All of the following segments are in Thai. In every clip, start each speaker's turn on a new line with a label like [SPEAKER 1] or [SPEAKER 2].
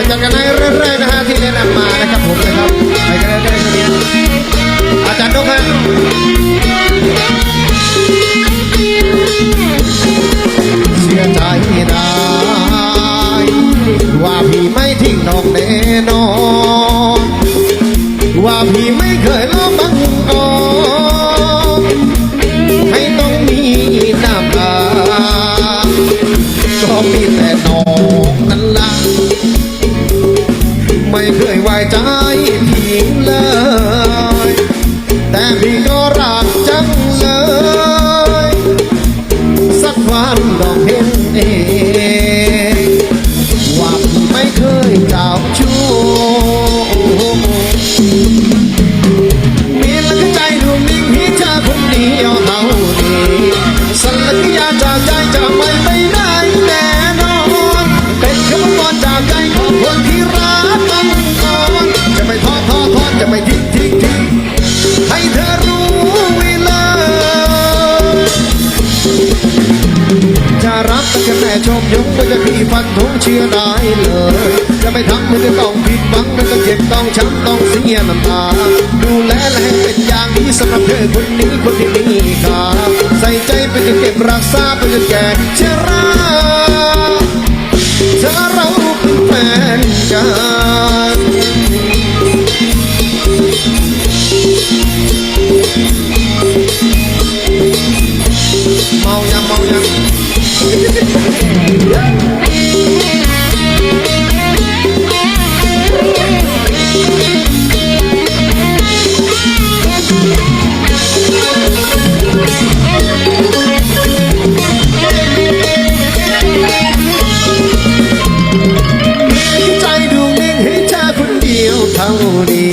[SPEAKER 1] วจัดกันในเรื่องแรกนะฮะที่แนะนำมานะครับผมนะครับไปกันเลยกันเลยอาจารย์นกฮะเสียใจได้ว่าพี่ไม่ทิ้งน้องแน่นอนว่าพี่ ไม่เคยไว้ใจพี่เลย แต่พี่ก็รักจังเลย สักวันดอกเห็ารักก็จะแม่ชมยงก็จะพี่ฟันธงเชื่อได้เลย จะไม่ทำมันจะต้องผิดหวังมันจะเจ็บต้องช้ำต้องเสียน้ำตา ดูแลและให้เป็นอย่างนี้สำหรับเธอคนนี้คนที่มีค่าใส่ใจไปจนเก็บรักษาไปจนแก่ชราเธอเราเป็นแฟนกัน ดี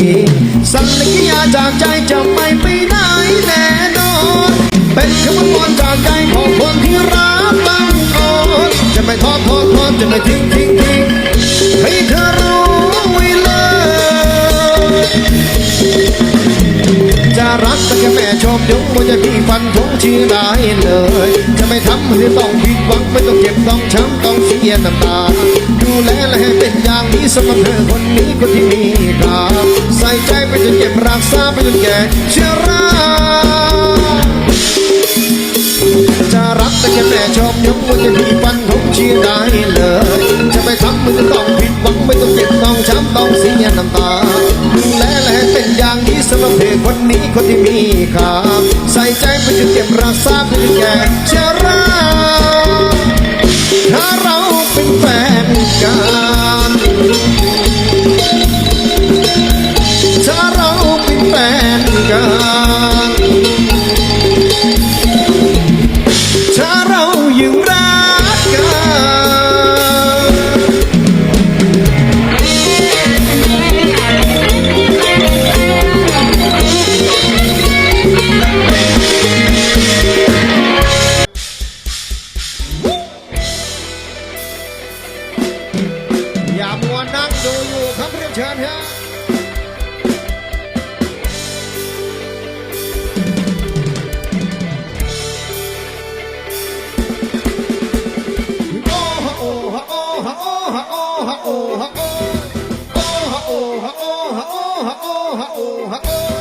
[SPEAKER 1] สัญญาจากใจจะไม่ไปไหนแน่นอน เป็นคำว่าจากใจของคนที่รักบังอ่อนจะไม่ทอดทอดทอดจะไม่ทิ้งทิ้งทิ้งให้เธอรู้ไว้เลยจะรักแต่แค่แม่ชมยงว่าจะพี่ฟันธงชื่อได้เลย จะไม่ทำให้ต้องผิดหวังไม่ต้องเจ็บต้องช้ำต้องเสียน้ำตาดูแลและให้ สำหรับเธอคนนี้คนที่มีค่าใส่ใจไปจนเก็บรักษาไปจนแก่เชื่อราจะรักแต่แค่แม่ชมยงว่าจะพี่ฟันธงเชื่อได้เลย จะไม่ทำให้ต้องผิดหวังไม่ต้องเจ็บต้องช้ำต้องเสียน้ำตาดูแลและให้เป็นอย่างนี้สำหรับเธอคนนี้คนที่มีค่าใส่ใจไปจนเก็บรักษาไปจนแก่เชร โอ้ฮะโอ้ฮะโอ้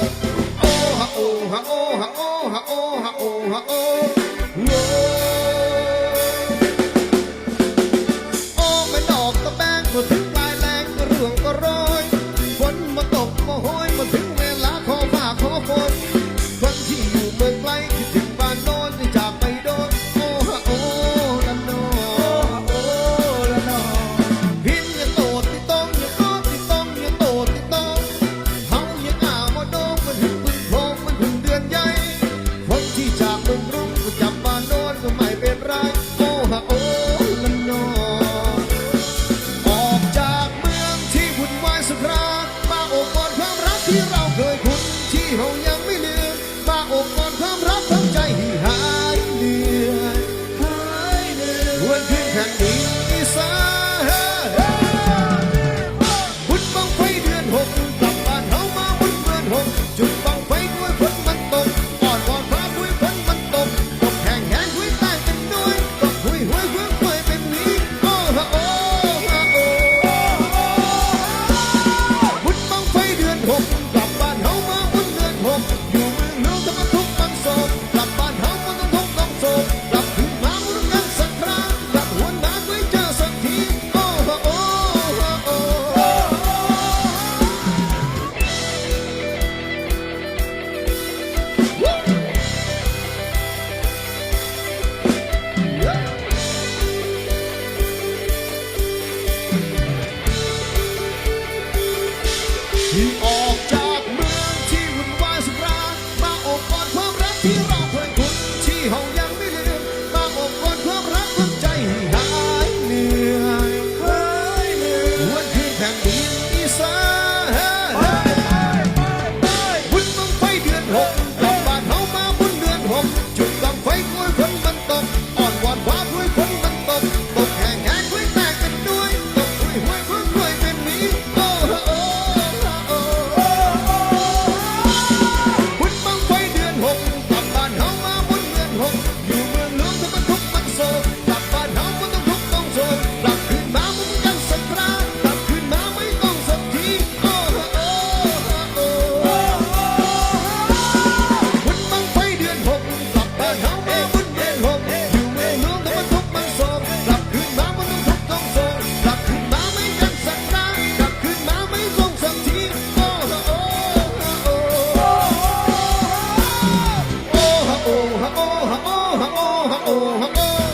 [SPEAKER 1] แห่งนี้สา ฮะโอฮะโอ